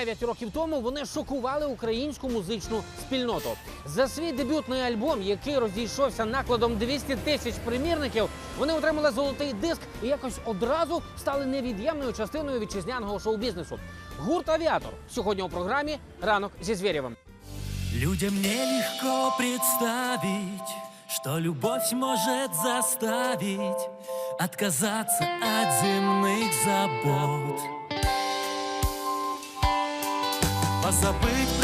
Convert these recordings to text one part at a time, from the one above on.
Дев'ять років тому вони шокували українську музичну спільноту. За свій дебютний альбом, який розійшовся накладом 200 тисяч примірників, вони отримали золотий диск і якось одразу стали невід'ємною частиною вітчизняного шоу-бізнесу. Гурт Авіатор сьогодні у програмі Ранок зі Звєрєвим. Людям нелегко представить, что любовь может заставить отказаться от земных забот. Позабыть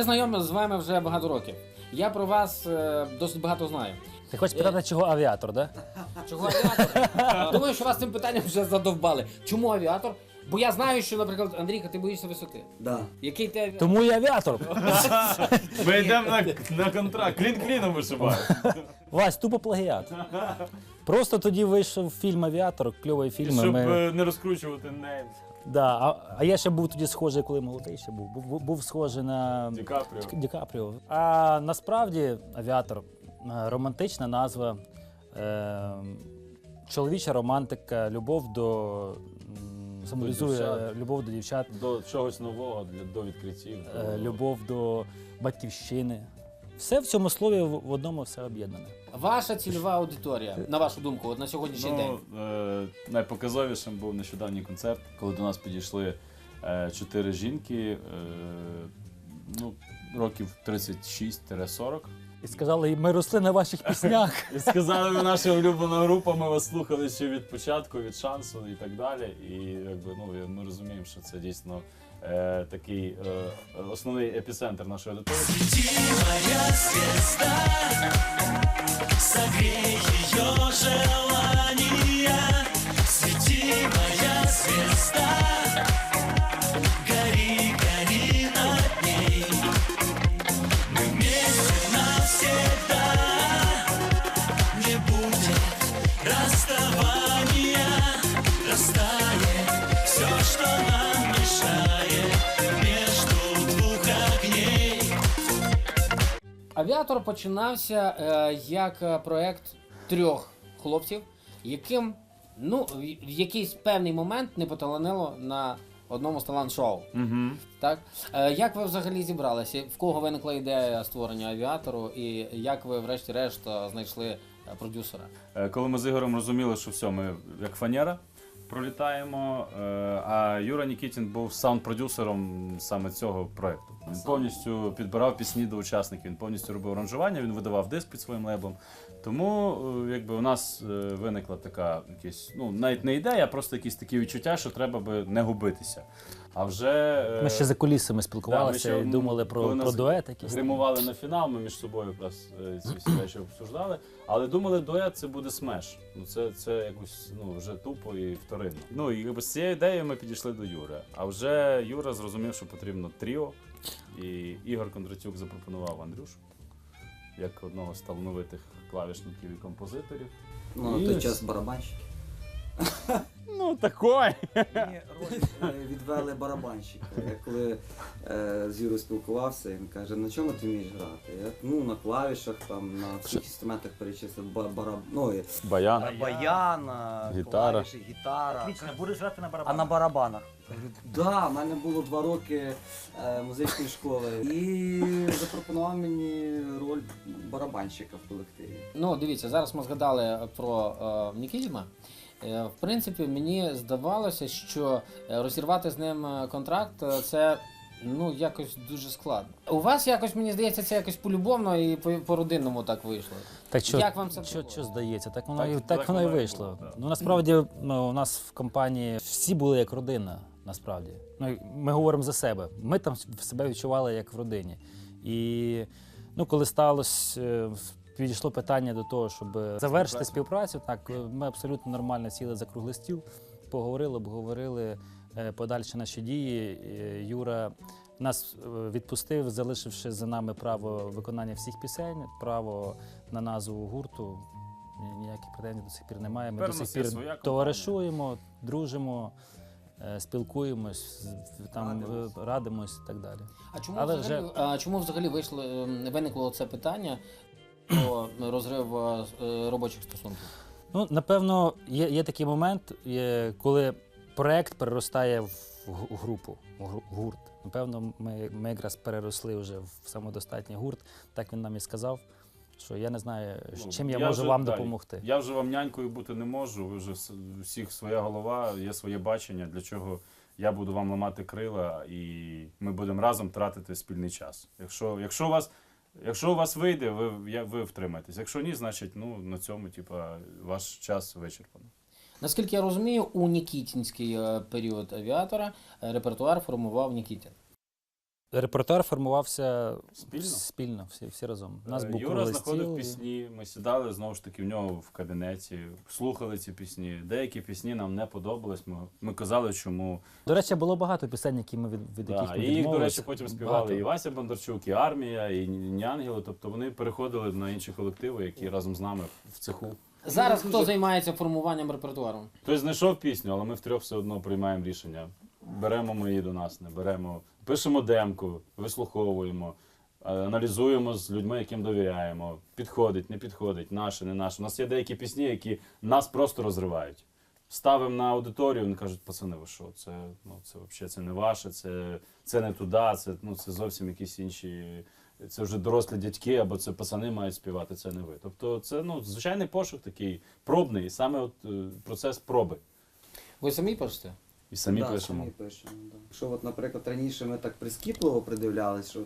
Ми знайомі з вами вже багато років. Я про вас е, досить багато знаю. Ти хочеш питати, чого авіатор, да? Чого авіатор? Думаю, що вас цим питанням вже задовбали. Чому авіатор? Бо я знаю, що, наприклад, Андрійка, ти боїшся висоти. Да. Який ти авіатор? Тому і авіатор. Ми йдемо на, на контракт. Клін кліном вишибає. Вась, тупо плагіат. Просто тоді вийшов фільм Авіатор, кльовий фільм. Щоб Ми... е, не розкручувати нейм. Да, а, а я ще був тоді схожий, коли молодий ще був. Був, був- схожий на Ді Капріо. Ді Капріо. А насправді авіатор е, романтична назва, е, чоловіча романтика, любов до. Символізує дівчат. любов до дівчат, До чогось нового, для, до відкриттів. е, любов до батьківщини. Все в цьому слові в одному все об'єднане. Ваша цільова аудиторія, на вашу думку, от на сьогоднішній день. Ну, е, найпоказовішим був нещодавній концерт, коли до нас підійшли е, чотири жінки, е, ну, років 36-40. І сказали, ми росли на ваших піснях. І сказали, ви наша улюблена група, ми вас слухали ще від початку, від шансу і так далі. І якби, ну, ми розуміємо, що це дійсно е, такий е, основний епіцентр нашої аудиторії. Авіатор починався е, як е, проект трьох хлопців, яким ну, в якийсь певний момент не поталанило на одному з талант-шоу. Угу. Так? Е, як ви взагалі зібралися? В кого виникла ідея створення авіатору, і як ви, врешті-решт, е, знайшли е, продюсера? Е, Коли ми з Ігорем розуміли, що все, ми як фанера пролітаємо. е, А Юра Нікітін був саунд-продюсером саме цього проекту. Він повністю підбирав пісні до учасників, він повністю робив аранжування, він видавав диск під своїм лейблом. Тому е, якби у нас е, виникла така якась, ну навіть не ідея, а просто якісь такі відчуття, що треба би не губитися. А вже е, Ми ще за кулісами Да, ми спілкувалися ще, і думали коли про, нас дует якийсь. Гримували на фінал, ми між собою якраз е, ці всі речі обсуждали. Але думали, дует це буде смеш. Ну це, це якось ну, вже тупо і вторинно. Ну і якби з цією ідеєю ми підійшли до Юри. А вже Юра зрозумів, що потрібно тріо. І Ігор Кондратюк запропонував Андрюшу як одного з талановитих клавішників і композиторів. Ну, на той час барабанщик. Ну, такой. Мені роль е, відвели барабанщика. Я коли е, з Юрою спілкувався, він каже, на чому ти вмієш грати? Я ну на клавішах, там, на всіх інструментах перечислив ба- бараб... ну, і Баян. баян, Гітара. клавіші, гітара. Отлично, будеш грати на А барабанах. на барабанах. Да, в мене було два роки е, музичної школи. І запропонував мені роль барабанщика в колективі. Ну, дивіться, зараз ми згадали про е, Нікітіна. Е, в принципі, мені здавалося, що е, розірвати з ним е, контракт це ну якось дуже складно. У вас якось мені здається, це якось полюбовно і по- по-родинному так вийшло. Так що, Як вам це що, що здається? Так воно, Так, і, так так воно і вийшло. було. Ну насправді ну, у нас в компанії всі були як родина, насправді. Ну, ми говоримо за себе. Ми там себе відчували як в родині. І ну, коли сталося, підійшло питання до того, щоб завершити співпрацю, так ми абсолютно нормально сіли за круглий стіл, поговорили, обговорили е, подальші наші дії. Е, Юра нас е, відпустив, залишивши за нами право виконання всіх пісень, право на назву гурту. Ні- Ніяких претензій до сих пір немає. Ми Тепер до сих пір товаришуємо, дружимо, спілкуємось, там Радимось. радимось і так далі. А чому Але взагалі, вже- а чому взагалі вийшло е, виникло це питання про розрив е, е, робочих стосунків? Ну, напевно, є, є такий момент, є, коли проект переростає в групу, в гру- гурт. Напевно, ми, ми якраз переросли вже в самодостатній гурт. Так він нам і сказав, що я не знаю, Ну, чим я, я можу вже- вам да, допомогти. Я вже вам нянькою бути не можу. Ви вже с- у всіх своя голова, є своє бачення, для чого я буду вам ламати крила, і ми будемо разом тратити спільний час. Якщо, якщо, у вас, якщо у вас вийде, ви, я- ви втримаєтесь. Якщо ні, значить ну, на цьому типа, ваш час вичерпано. Наскільки я розумію, у Нікітінський е, період авіатора е, репертуар формував Нікітін. Репертуар формувався Спільно? спільно всі, всі разом. Нас Е, був Юра знаходив стіл і- пісні, ми сідали знову ж таки в нього в кабінеті, слухали ці пісні. Деякі пісні нам не подобались. Ми, ми казали, чому. До речі, було багато пісень, які ми від, від яких ми і їх, до речі, потім співали Багато. і Вася Бондарчук, і армія, і Ні Ангели. Тобто вони переходили на інші колективи, які разом з нами в цеху. Зараз хто займається формуванням репертуару? Хтось знайшов пісню, але ми втрьох все одно приймаємо рішення. Беремо ми її до нас, не беремо. Пишемо демку, вислуховуємо, е, аналізуємо з людьми, яким довіряємо. Підходить, не підходить, наше, не наше. У нас є деякі пісні, які нас просто розривають. Ставимо на аудиторію, вони кажуть, пацани, ви що, це, ну, це взагалі це не ваше, це, це не туди, це, ну, це зовсім якісь інші. Це вже дорослі дядьки, або це пацани мають співати, це не ви. Тобто це ну, звичайний пошук такий пробний, саме от, е, процес проби. Ви самі пишете? І самі да, пишемо. Самі пишемо да. Якщо, от, наприклад, раніше ми так прискіпливо придивлялись, що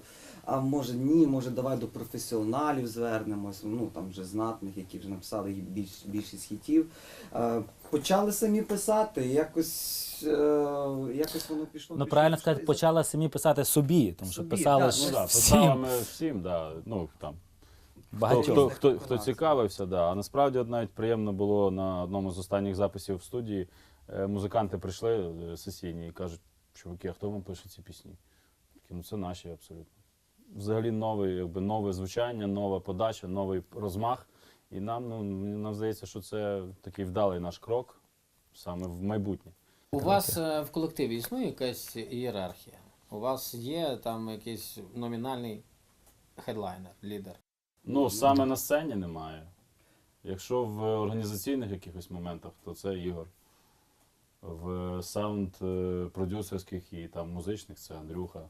а може ні, може давай до професіоналів звернемось, ну там вже знатних, які вже написали більш, більшість хітів. Е, почали самі писати, якось, е, якось воно пішло. Ну, правильно пішло, сказати, почали самі писати собі, тому що Собі, писали так, ж Ну, да, всім, писали ми всім, да, ну, там, хто, хто, хто, хто цікавився, да. а насправді от навіть приємно було на одному з останніх записів в студії. Е, Музиканти прийшли е, сесійні і кажуть, чуваки, а хто вам пише ці пісні? Такі, ну це наші абсолютно. Взагалі нове, якби, нове звучання, нова подача, новий розмах. І нам, ну, нам здається, що це такий вдалий наш крок саме в майбутнє. У вас е, в колективі існує якась ієрархія? У вас є там якийсь номінальний хедлайнер, лідер? Ну, саме на сцені немає. Якщо в організаційних якихось моментах, то це Ігор. В саунд-продюсерських і там музичних це Андрюха.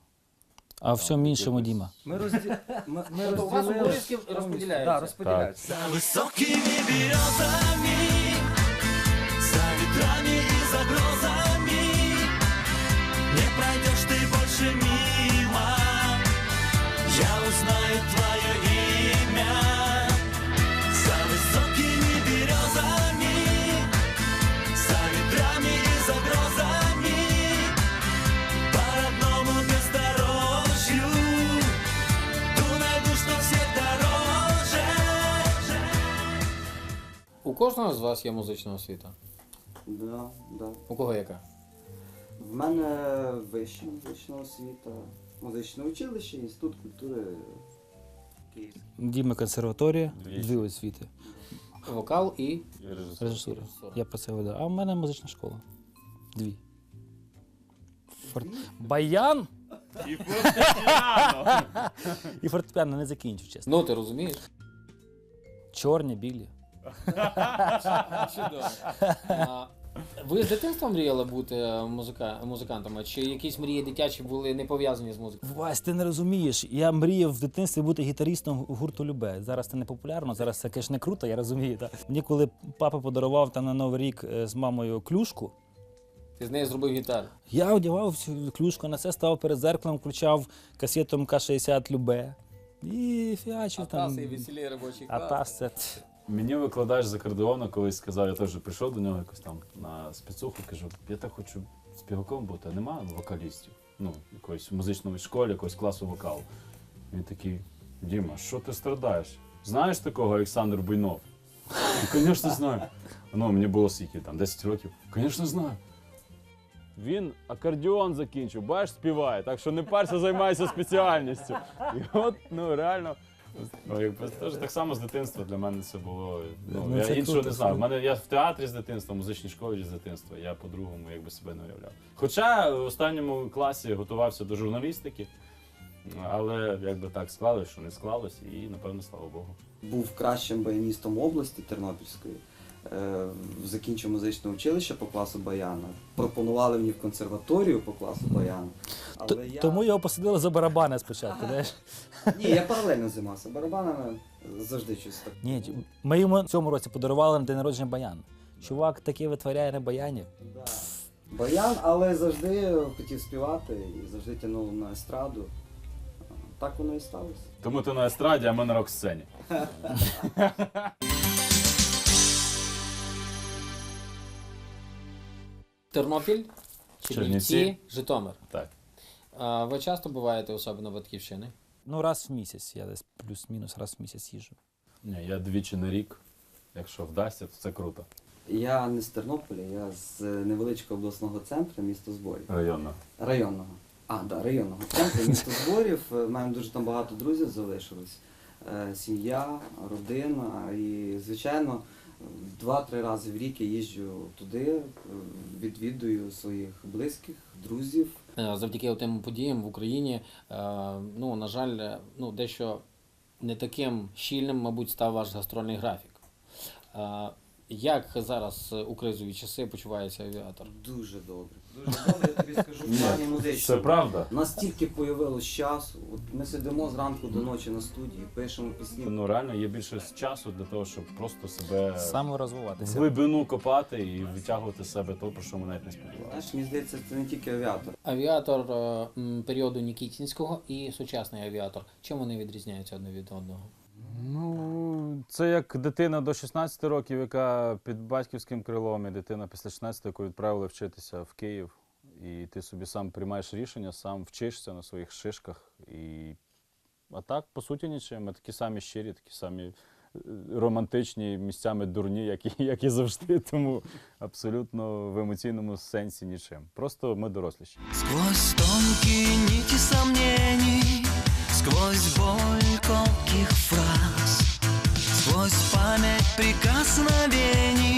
А в всьому іншому Діма. Ми, розді... ми, ми Тобто у вас обов'язки розподіляються? Да, розподіляються. За високими березами, за вітрами і за грозами кожного з вас є музична освіта. Да, да. У кого яка? В мене вища музична освіта, музичне училище, інститут культури Київський. Діма консерваторія, дві освіти, Вокал і режисура. Я про це веду. А в мене музична школа. Дві. Фор... Баян І фортепіано. і фортепіано не закінчу, чесно. Ну, ти розумієш? Чорні, білі. Чудово. А, Ви з дитинства мріяли бути музика... музикантами? Чи якісь мрії дитячі були не пов'язані з музикою? Вась, ти не розумієш. Я мріяв в дитинстві бути гітарістом гурту Любе. Зараз це не популярно, зараз це конечно, круто, я розумію. Так. Мені коли папа подарував там на Новий рік е, з мамою клюшку, Ти з нею зробив гітару. я одягав цю клюшку, на це став перед зеркалом, включав касету МК-60 Любе. І фіачив там. веселі робочий А тас це. Мені викладач з акордеону колись сказав, я теж прийшов до нього якось там на спецуху, кажу, я так хочу співаком бути, а немає вокалістів. Ну, якоїсь в музичній школі, якогось класу вокалу. Він такий, Діма, що ти страдаєш? Знаєш такого Олександр Буйнов? Ну, звісно, знаю. Ну, мені було скільки там, 10 років. Звісно, знаю. Він акордеон закінчив, бачиш, співає, так що не парся, займайся спеціальністю. І от, ну реально. Ну, якби теж так само з дитинства для мене це було. Ну, Ну, я це іншого круто, не знаю. У мене я в театрі з дитинства, в музичній школі з дитинства. Я по-другому якби себе не уявляв. Хоча в останньому класі готувався до журналістики, але якби так склалось, що не склалось, і напевно, слава Богу. Був кращим баяністом області Тернопільської. Е, Закінчив музичне училище по класу баяна. Пропонували мені в консерваторію по класу баяна. Т- я... Тому його посадили за барабани спочатку. знаєш. Ні, я паралельно займався барабанами, завжди щось так. Ні, ми йому в цьому році подарували на день народження баян. Чувак таке витворяє на баяні. Да. Баян, але завжди хотів співати і завжди тягнув на естраду. Так воно і сталося. Тому ти на естраді, а ми на рок-сцені. Тернопіль, Чернівці, Чернівці. Житомир. Так. А, ви часто буваєте особливо батьківщини? Ну, раз в місяць. Я десь плюс-мінус раз в місяць їжджу. Ні, я двічі на рік. Якщо вдасться, то це круто. Я не з Тернополя, я з невеличкого обласного центру, місто зборів. Районно. Районного. А, да, районного центру, місто зборів. Е, Маємо дуже там багато друзів залишилось. Е, Сім'я, родина. І, звичайно, два-три рази в рік я їжджу туди, е, відвідую своїх близьких, друзів. Е, Завдяки тим подіям в Україні, е, ну, на жаль, ну, дещо не таким щільним, мабуть, став ваш гастрольний графік. Як зараз е, у кризові часи почувається авіатор? Дуже добре. Дуже добре, я тобі скажу в плані Це правда. Настільки появилось часу. От ми сидимо зранку до ночі на студії, пишемо пісні. Ну реально є більше часу для того, щоб просто себе Саморозвиватися. глибину копати і витягувати з себе то, про що ми навіть не сподівалися. Знаєш, мені здається, це не тільки авіатор. Авіатор е, м, періоду Нікітінського і сучасний авіатор. Чим вони відрізняються одне від одного? Ну, це як дитина до 16 років, яка під батьківським крилом, і дитина після 16, яку відправили вчитися в Київ. І ти собі сам приймаєш рішення, сам вчишся на своїх шишках. І... А так, по суті, нічим. Ми такі самі щирі, такі самі е, романтичні, місцями дурні, як і, як і завжди. Тому абсолютно в емоційному сенсі нічим. Просто ми доросліші. Сквозь тонкие нити сомнений, сквозь боль колких фраз, сквозь память прикосновений,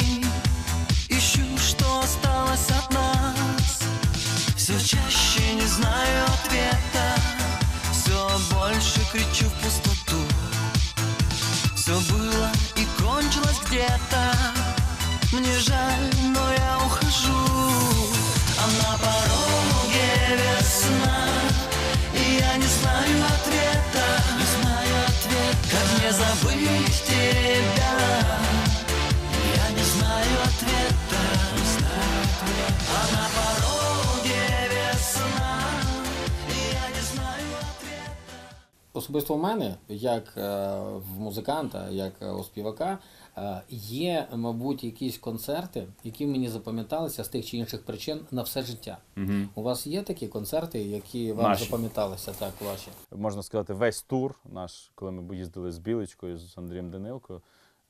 мне забыть тебя. Я не знаю ответа. А на весна. Я не знаю ответа. Особисто у мене, як е, в музиканта, як е, у співака, є, мабуть, якісь концерти, які мені запам'яталися з тих чи інших причин на все життя. Угу. У вас є такі концерти, які вам Наші. запам'яталися, так, ваші? можна сказати, весь тур наш, коли ми їздили з Білочкою, з Андрієм Данилкою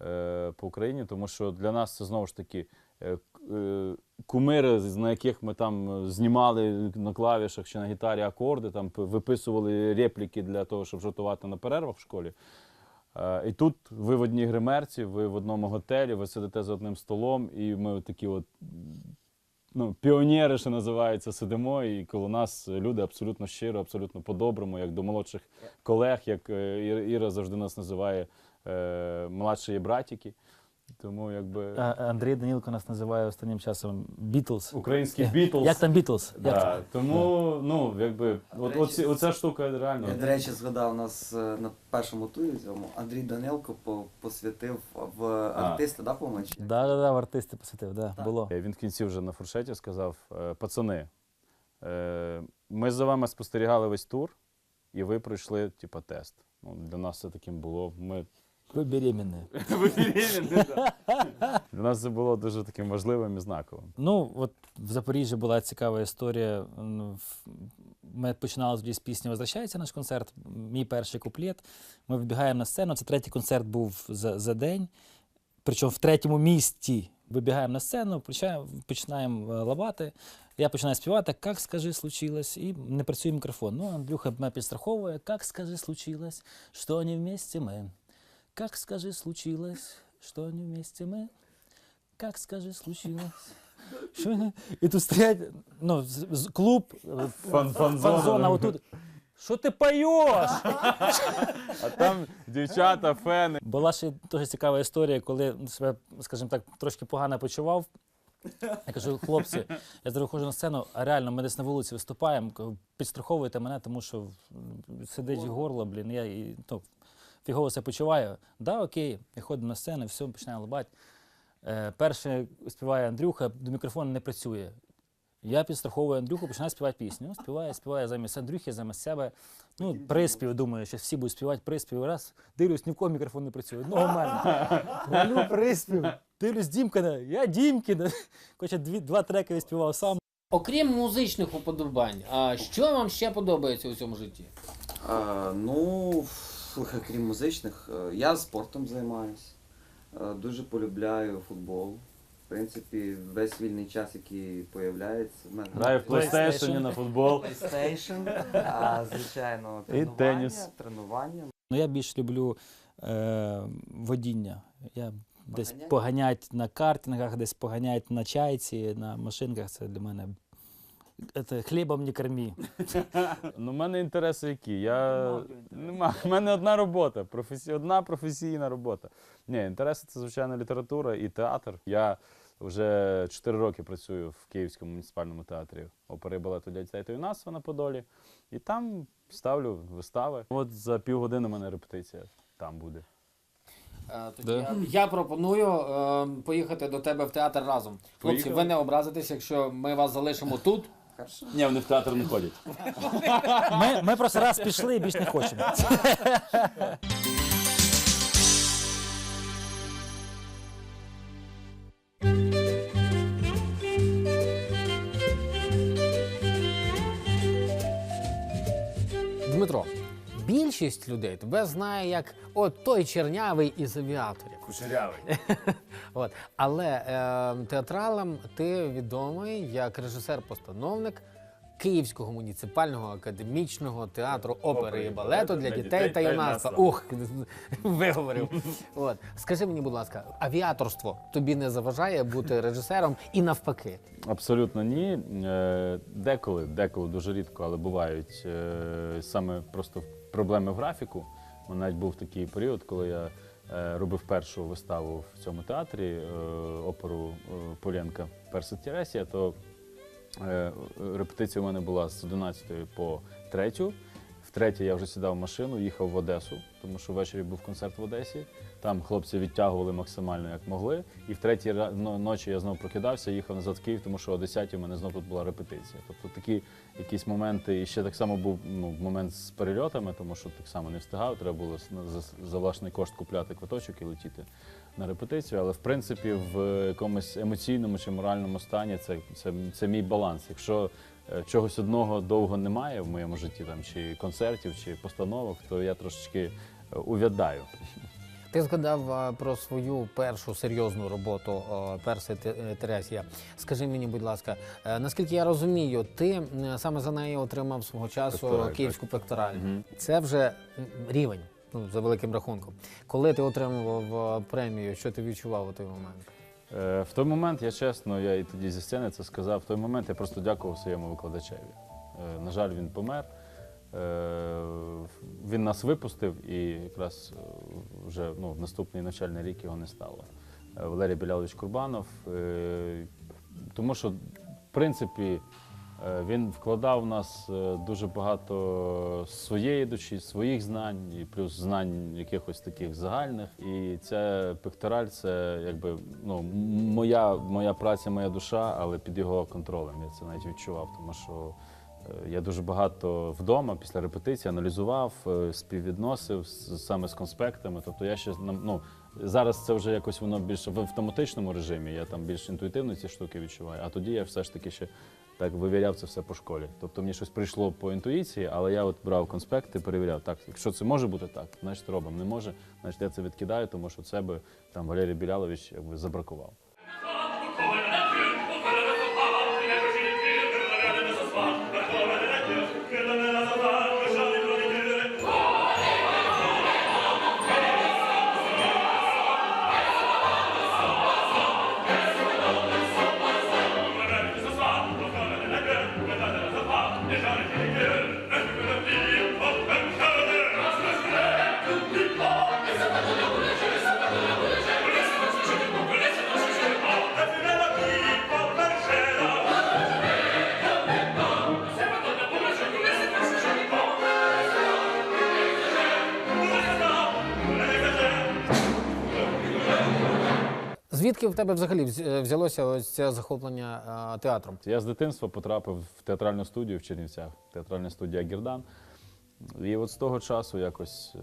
е, по Україні, тому що для нас це знову ж таки е, е, кумири, на яких ми там е, знімали на клавішах чи на гітарі акорди, там виписували репліки для того, щоб жартувати на перервах в школі. Е, І тут ви в одній гримерці, ви в одному готелі, ви сидите за одним столом, і ми такі от ну, піонери, що називається, сидимо, і коло нас люди абсолютно щиро, абсолютно по-доброму, як до молодших колег, як е, Іра- завжди нас називає е, младші братики. Тому якби А, Андрій Данілко нас називає останнім часом Бітлз. український Бітлз. Як там Бітлз? Як? Да, тому, ну, якби, от, оці, оця штука реально. Я, до речі, згадав у нас е, на першому турі цьому Андрій Данилко по- посвятив в артиста, да, по-моєму? чи? Да, да, да, в артисти посвятив, да, Так. було. Він в кінці вже на фуршеті сказав: «Е, пацани, е, ми за вами спостерігали весь тур, і ви пройшли, типа, тест. Ну, для нас це таким було. Ми Ви беременні. Для нас це було дуже таким важливим і знаковим. Ну, от в Запоріжжі була цікава історія. Ми починали тоді з пісні Возвращається наш концерт. Мій перший куплет. Ми вибігаємо на сцену. Це третій концерт був за, за день. Причому в третьому місті вибігаємо на сцену, починаємо, починаємо е, лабати. Я починаю співати, як скажи, случилось, і не працює мікрофон. Ну, Андрюха мене підстраховує, як скажи, случилось, що не вместе ми. Как скажи, случилось, что не вместе мы? Как скажи, случилось? Що? І тут стоять, ну, з- з- клуб, е, Фан- фан-зона. фан-зона отут. Що ти поєш? А там дівчата, фени. Була ще дуже цікава історія, коли себе, скажімо так, трошки погано почував. Я кажу, хлопці, я зараз виходжу на сцену, а реально ми десь на вулиці виступаємо, кажу, підстраховуйте мене, тому що м, сидить горло, блін, я і, ну, фігово себе почуваю. Да, окей, виходимо на сцену, все, починаємо лабати. Е, перше співає Андрюха, до мікрофону не працює. Я підстраховую Андрюху, починаю співати пісню. Ну, співаю, співаю замість Андрюхи, замість себе. Ну, приспів, думаю, що всі будуть співати приспів. Раз, дивлюсь, ні в кого мікрофон не працює. Ну, у мене. Валю приспів. Дивлюсь, Дімкина, я Дімкіна. Хоча дві, два треки я співав сам. Окрім музичних уподобань, а що вам ще подобається у цьому житті? Е, ну, слухай, крім музичних, е, я спортом займаюся. Дуже полюбляю футбол. В принципі, весь вільний час, який появляється. в мене Грає в PlayStation. На футбол. PlayStation, а, звичайно, І тренування, теніс. тренування. Ну, я більш люблю е, водіння. Я десь поганять на картингах, десь поганять на чайці, на машинках. Це для мене. Це хлібом не корми. Ну, в мене інтереси які. Я... Нема. У мене одна робота, професі... одна професійна робота. Ні, інтереси це, звичайно, література і театр. Я вже 4 роки працюю в Київському муніципальному театрі опери балету для дітей та юнацтва на Подолі. І там ставлю вистави. От за півгодини у мене репетиція там буде. Е, Тоді Да. я, я пропоную е, поїхати до тебе в театр разом. Хлопці, Поїхали. ви не образитесь, якщо ми вас залишимо тут. Хорошо. Ні, вони в театр не ходять. Ми, ми просто раз пішли і більш не хочемо. більшість людей тебе знає як от той чернявий із авіаторів. Кучерявий. От. Але е, театралам ти відомий як режисер-постановник Київського муніципального академічного театру опери і балету для дітей та юнацтва. Ух, виговорив. От. Скажи мені, будь ласка, авіаторство тобі не заважає бути режисером і навпаки. Абсолютно ні. Е, Деколи, деколи дуже рідко, але бувають е, саме просто проблеми в графіку. У мене навіть був такий період, коли я е, робив першу виставу в цьому театрі, е, оперу е, Полєнка Перса Тіресія, то репетиція у мене була з 11 по 3. Втретє я вже сідав в машину, їхав в Одесу, тому що ввечері був концерт в Одесі. Там хлопці відтягували максимально як могли. І в третій ночі я знову прокидався, їхав назад в Київ, тому що о 10 у мене знову тут була репетиція. Тобто такі якісь моменти, і ще так само був ну, момент з перельотами, тому що так само не встигав. Треба було за, за власний кошт купляти квиточок і летіти на репетицію. Але в принципі в якомусь емоційному чи моральному стані це, це, це мій баланс. Якщо е, чогось одного довго немає в моєму житті, там чи концертів, чи постановок, то я трошечки е, увядаю. Ти згадав про свою першу серйозну роботу Перси е, Тересія. Скажи мені, будь ласка, е, наскільки я розумію, ти саме за неї отримав свого часу Пектораль, київську пектораль. Мгм. Це вже рівень, ну, за великим рахунком. Коли ти отримував премію, що ти відчував у той момент? Е, В той момент, я чесно, я і тоді зі сцени це сказав. В той момент я просто дякував своєму викладачеві. Е, На жаль, він помер. Е, Він нас випустив, і якраз е, вже ну, в наступний навчальний рік його не стало. Е, Валерій Білялович Курбанов. Тому що, в принципі, він вкладав в нас дуже багато своєї душі, своїх знань, і плюс знань якихось таких загальних. І ця пектораль це якби ну, моя, моя праця, моя душа, але під його контролем. Я це навіть відчував, тому що. Е, Я дуже багато вдома після репетиції аналізував, е, співвідносив саме з конспектами. Тобто я ще ну, зараз це вже якось воно більше в автоматичному режимі. Я там більш інтуїтивно ці штуки відчуваю. А тоді я все ж таки ще так вивіряв це все по школі. Тобто мені щось прийшло по інтуїції, але я от брав конспекти, перевіряв. Так, якщо це може бути так, значить робимо. Не може, значить я це відкидаю, тому що це би там Валерій Білялович якби забракував. Звідки в тебе взагалі е, взялося ось це захоплення е, театром? Я з дитинства потрапив в театральну студію в Чернівцях, театральна студія Гірдан. І от з того часу якось, е,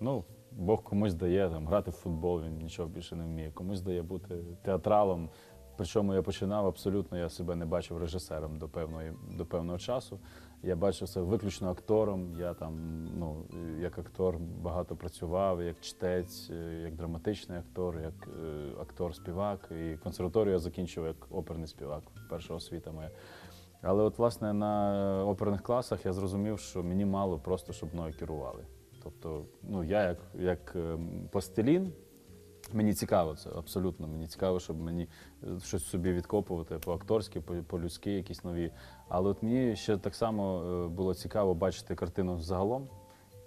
ну, Бог комусь дає там, грати в футбол, він нічого більше не вміє. Комусь дає бути театралом. Причому я починав абсолютно, я себе не бачив режисером до, певної, до певного часу. Я бачив себе виключно актором. Я там, ну, як актор багато працював, як чтець, е, як драматичний актор, як е, актор-співак. І консерваторію я закінчив як оперний співак, перша освіта моя. Але от, власне, на оперних класах я зрозумів, що мені мало просто, щоб мною керували. Тобто, ну, я як, як ем, пластилін, мені цікаво це, абсолютно. Мені цікаво, щоб мені е, щось собі відкопувати по-акторськи, по- по-людськи, якісь нові. Але от мені ще так само е, було цікаво бачити картину загалом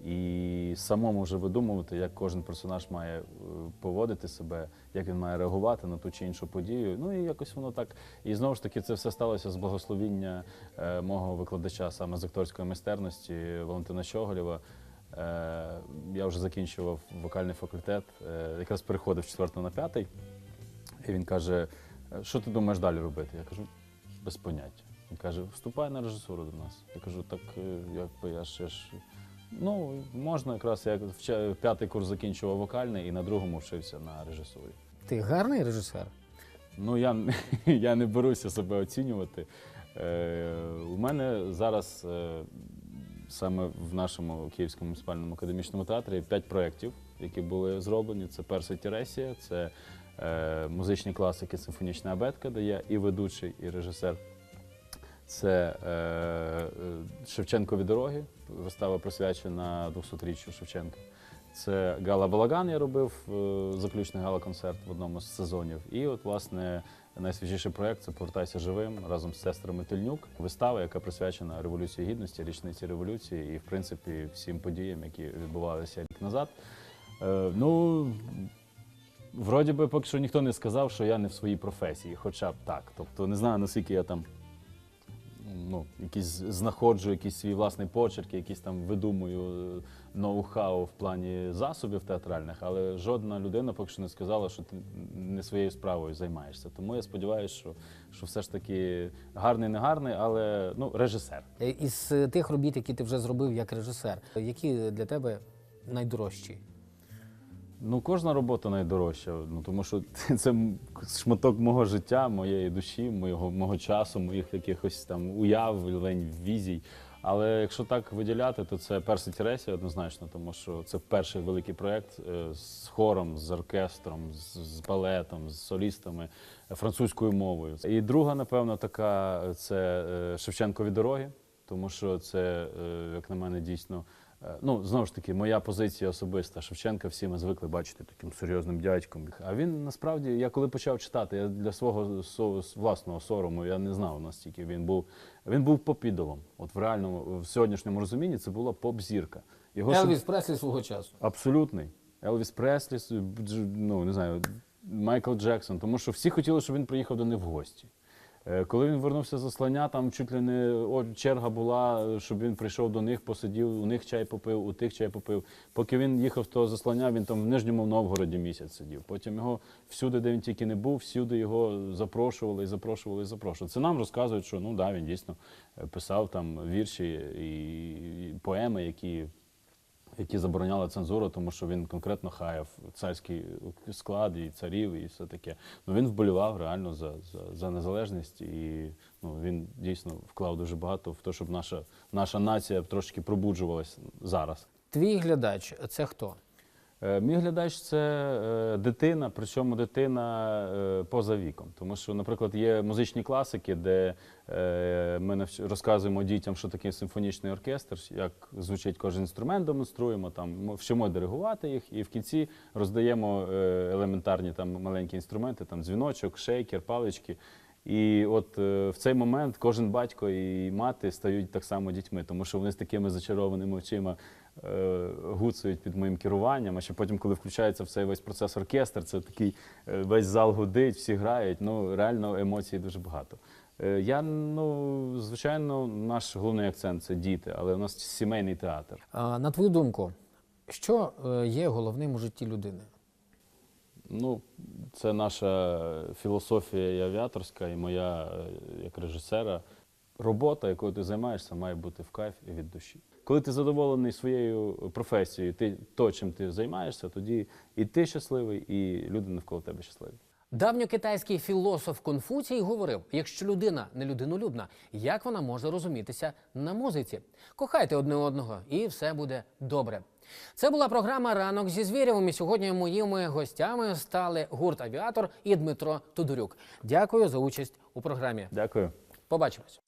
і самому вже видумувати, як кожен персонаж має е, поводити себе, як він має реагувати на ту чи іншу подію. Ну і якось воно так. І знову ж таки, це все сталося з благословіння мого викладача саме з акторської майстерності Валентина Щоголєва. Е, я вже закінчував вокальний факультет, е, якраз переходив з 4 на 5. І він каже: «Е, що ти думаєш далі робити? Я кажу, без поняття. Він каже, вступай на режисуру до нас. Я кажу, так якби я ж. ж Ну, можна якраз я вча- п'ятий курс закінчував вокальний і на другому вчився на режисурі. Ти гарний режисер? Ну, я, я не беруся себе оцінювати. Е, у мене зараз е, саме в нашому Київському муніципальному академічному театрі п'ять проєктів, які були зроблені. Це перша Тіресія, це е, музичні класики Симфонічна абетка, де я і ведучий, і режисер. Це е, е, Шевченкові дороги, вистава присвячена 200-річчю Шевченка. Це Гала Балаган я робив е, заключний гала-концерт в одному з сезонів. І от, власне, найсвіжіший проект це Повертайся живим разом з сестрами Тельнюк. Вистава, яка присвячена Революції Гідності, річниці революції і, в принципі, всім подіям, які відбувалися рік назад. Е, ну, вроді би, поки що ніхто не сказав, що я не в своїй професії, хоча б так. Тобто не знаю, наскільки я там ну, якісь знаходжу якийсь свій власний почерк, якісь там видумую е, ноу-хау в плані засобів театральних, але жодна людина поки що не сказала, що ти не своєю справою займаєшся. Тому я сподіваюся, що, що все ж таки гарний, не гарний, але ну, режисер. Е, Із е, тих робіт, які ти вже зробив як режисер, які для тебе найдорожчі? Ну, кожна робота найдорожча, ну тому що це шматок мого життя, моєї душі, мого, мого часу, моїх якихось там уявлень, візій. Але якщо так виділяти, то це перша Тіресія однозначно, тому що це перший великий проєкт е, з хором, з оркестром, з, балетом, з солістами, е, французькою мовою. І друга, напевно, така це е, Шевченкові дороги, тому що це, е, як на мене, дійсно Е, Ну, знову ж таки, моя позиція особиста. Шевченка всі ми звикли бачити таким серйозним дядьком. А він насправді, я коли почав читати, я для свого со- власного сорому я не знав настільки. Він був він був поп-ідолом. От в реальному в сьогоднішньому розумінні це була поп-зірка. Його Елвіс Преслі свого часу. Абсолютний. Елвіс Преслі, ну не знаю, Майкл Джексон, тому що всі хотіли, щоб він приїхав до них в гості. Е, Коли він вернувся з заслання, там чуть ли не о, черга була, е, щоб він прийшов до них, посидів, у них чай попив, у тих чай попив. Поки він їхав того заслання, він там в Нижньому Новгороді місяць сидів. Потім його всюди, де він тільки не був, всюди його запрошували і запрошували і запрошували. Це нам розказують, що ну да, він дійсно е, писав там вірші і поеми, які які забороняли цензуру, тому що він конкретно хаяв царський склад і царів, і все таке. Ну він вболівав реально за, за, за незалежність, і ну, він дійсно вклав дуже багато в те, щоб наша, наша нація трошки пробуджувалась зараз. Твій глядач це хто? Е, Мій глядач це е, дитина, причому дитина е, поза віком. Тому що, наприклад, є музичні класики, де ми розказуємо дітям, що таке симфонічний оркестр, як звучить кожен інструмент, демонструємо там, вчимо диригувати їх, і в кінці роздаємо елементарні там маленькі інструменти, там дзвіночок, шейкер, палички. І от в цей момент кожен батько і мати стають так само дітьми, тому що вони з такими зачарованими очима е, гуцають під моїм керуванням. А ще потім, коли включається в цей весь процес оркестр, це такий е, весь зал гудить, всі грають. Ну реально емоцій дуже багато. Е, я ну звичайно, наш головний акцент це діти, але у нас сімейний театр. А, на твою думку, що є головним у житті людини? Ну, це наша філософія і авіаторська, і моя як режисера. Робота, якою ти займаєшся, має бути в кайф і від душі. Коли ти задоволений своєю професією, ти то, чим ти займаєшся, тоді і ти щасливий, і люди навколо тебе щасливі. Давньокитайський філософ Конфуцій говорив: якщо людина не людинолюбна, як вона може розумітися на музиці? Кохайте одне одного, і все буде добре. Це була програма Ранок зі Звєрєвим. І сьогодні моїми гостями стали гурт Авіатор і Дмитро Тодорюк. Дякую за участь у програмі. Дякую. Побачимось.